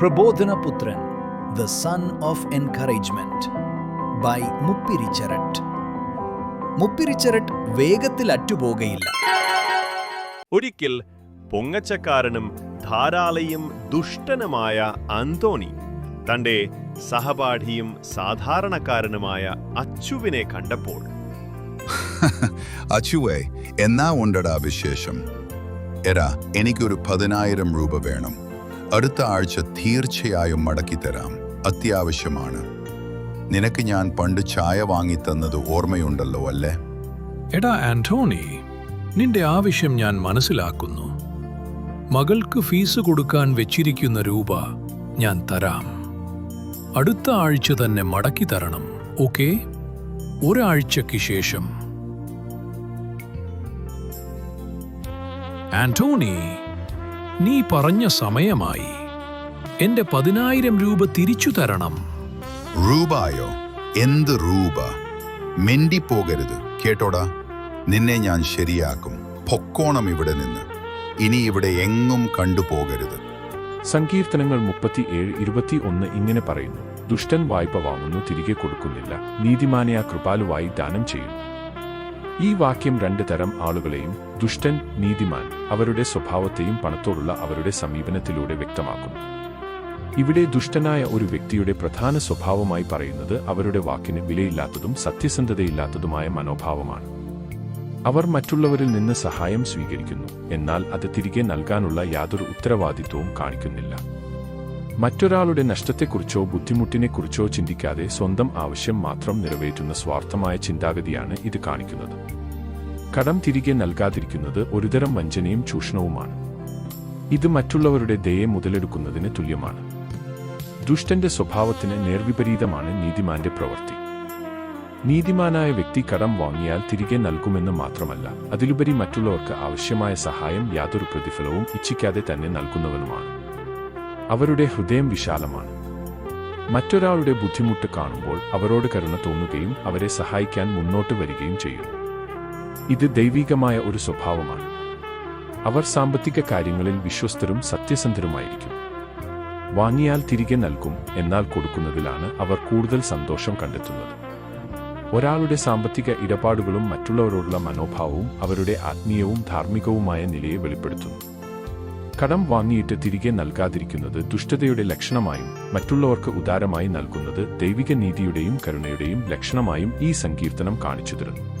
പ്രബോധനപുത്രൻ the son of encouragement by മുപ്പിരിച്ചരട്ട് മുപ്പിരിച്ചരട്ട് വേഗത്തിൽ അറ്റുപോകയില്ല. ഒരിക്കൽ പൊങ്ങച്ചക്കാരനും ധാരാളയും ദുഷ്ടനുമായ അന്തോണി തന്റെ സഹപാഠിയും സാധാരണക്കാരനുമായ അച്ചുവിനെ കണ്ടപ്പോൾ. അച്ചുവേ എന്നാ ഉണ്ടടാ വിശേഷം? എടാ എനിക്കൊരു പതിനായിരം രൂപ വേണം. അടുത്ത ആഴ്ച തീർച്ചയായും മടക്കിത്തരാം അത്യാവശ്യമാണ്. നിനക്ക് ഞാൻ പണ്ട് ചായ വാങ്ങിത്തന്നത് ഓർമ്മയുണ്ടല്ലോ അല്ലേ? എടാ ആന്റോണി നിന്റെ ആവശ്യം ഞാൻ മനസ്സിലാക്കുന്നു. മകൾക്ക് ഫീസ് കൊടുക്കാൻ വെച്ചിരിക്കുന്ന രൂപ ഞാൻ തരാം. അടുത്ത ആഴ്ച തന്നെ മടക്കി തരണം ഓക്കെ? ഒരാഴ്ചയ്ക്ക് ശേഷം. ആന്റോണി നീ പറഞ്ഞ സമയമായി. എന്റെ പതിനായിരം രൂപ തിരിച്ചു തരണം. രൂപായോ? എന്ത് രൂപ? മെന്റിപ്പോകരുത് കേട്ടോടാ നിന്നെ ഞാൻ ശരിയാക്കും. പൊക്കോണം ഇവിടെ നിന്ന്. ഇനി ഇവിടെ എങ്ങും കണ്ടുപോകരുത്. സങ്കീർത്തനങ്ങൾ മുപ്പത്തിയേഴ് ഇരുപത്തി ഒന്ന് ഇങ്ങനെ പറയുന്നു. ദുഷ്ടൻ വായ്പ വാങ്ങുന്നു തിരികെ കൊടുക്കുന്നില്ല. നീതിമാനെ ആ കൃപാലുവായി ദാനം ചെയ്യുന്നു ഈ വാക്യം രണ്ട് തരം ആളുകളെയും ദുഷ്ടൻ നീതിമാൻ അവരുടെ സ്വഭാവത്തെയും പണത്തോടുള്ള അവരുടെ സമീപനത്തിലൂടെ വ്യക്തമാക്കുന്നു. ഇവിടെ ദുഷ്ടനായ ഒരു വ്യക്തിയുടെ പ്രധാന സ്വഭാവമായി പറയുന്നത് അവരുടെ വാക്കിന് വിലയില്ലാത്തതും സത്യസന്ധതയില്ലാത്തതുമായ മനോഭാവമാണ്. അവർ മറ്റുള്ളവരിൽ നിന്ന് സഹായം സ്വീകരിക്കുന്നു എന്നാൽ അത് തിരികെ നൽകാനുള്ള യാതൊരു ഉത്തരവാദിത്വവും കാണിക്കുന്നില്ല. മറ്റൊരാളുടെ നഷ്ടത്തെക്കുറിച്ചോ ബുദ്ധിമുട്ടിനെക്കുറിച്ചോ ചിന്തിക്കാതെ സ്വന്തം ആവശ്യം മാത്രം നിറവേറ്റുന്ന സ്വാർത്ഥമായ ചിന്താഗതിയാണ് ഇത് കാണിക്കുന്നത്. കടം തിരികെ നൽകാതിരിക്കുന്നത് ഒരുതരം വഞ്ചനയും ചൂഷണവുമാണ്. ഇത് മറ്റുള്ളവരുടെ ദയെ മുതലെടുക്കുന്നതിന് തുല്യമാണ്. ദുഷ്ടന്റെ സ്വഭാവത്തിന് നേർവിപരീതമാണ് നീതിമാന്റെ പ്രവൃത്തി. നീതിമാനായ വ്യക്തി കടം വാങ്ങിയാൽ തിരികെ നൽകുമെന്ന് മാത്രമല്ല അതിലുപരി മറ്റുള്ളവർക്ക് ആവശ്യമായ സഹായം യാതൊരു പ്രതിഫലവും ഇച്ഛിക്കാതെ തന്നെ നൽകുന്നവനുമാണ്. അവരുടെ ഹൃദയം വിശാലമാണ്. മറ്റൊരാളുടെ ബുദ്ധിമുട്ട് കാണുമ്പോൾ അവരോട് കരുണ തോന്നുകയും അവരെ സഹായിക്കാൻ മുന്നോട്ട് വരികയും ചെയ്യുന്നു. ഇത് ദൈവികമായ ഒരു സ്വഭാവമാണ്. അവർ സാമ്പത്തിക കാര്യങ്ങളിൽ വിശ്വസ്തരും സത്യസന്ധരുമായിരിക്കും. വാങ്ങിയാൽ തിരികെ നൽകും എന്നാൽ കൊടുക്കുന്നതിലാണ് അവർ കൂടുതൽ സന്തോഷം കണ്ടെത്തുന്നത്. ഒരാളുടെ സാമ്പത്തിക ഇടപാടുകളും മറ്റുള്ളവരോടുള്ള മനോഭാവവും അവരുടെ ആത്മീയവും ധാർമ്മികവുമായ നിലയെ വെളിപ്പെടുത്തുന്നു. കടം വാങ്ങിയിട്ട് തിരികെ നൽകാതിരിക്കുന്നത് ദുഷ്ടതയുടെ ലക്ഷണമായും മറ്റുള്ളവർക്ക് ഉദാരമായി നൽകുന്നത് ദൈവിക നീതിയുടെയും കരുണയുടെയും ലക്ഷണമായും ഈ സങ്കീർത്തനം കാണിച്ചു തരുന്നു.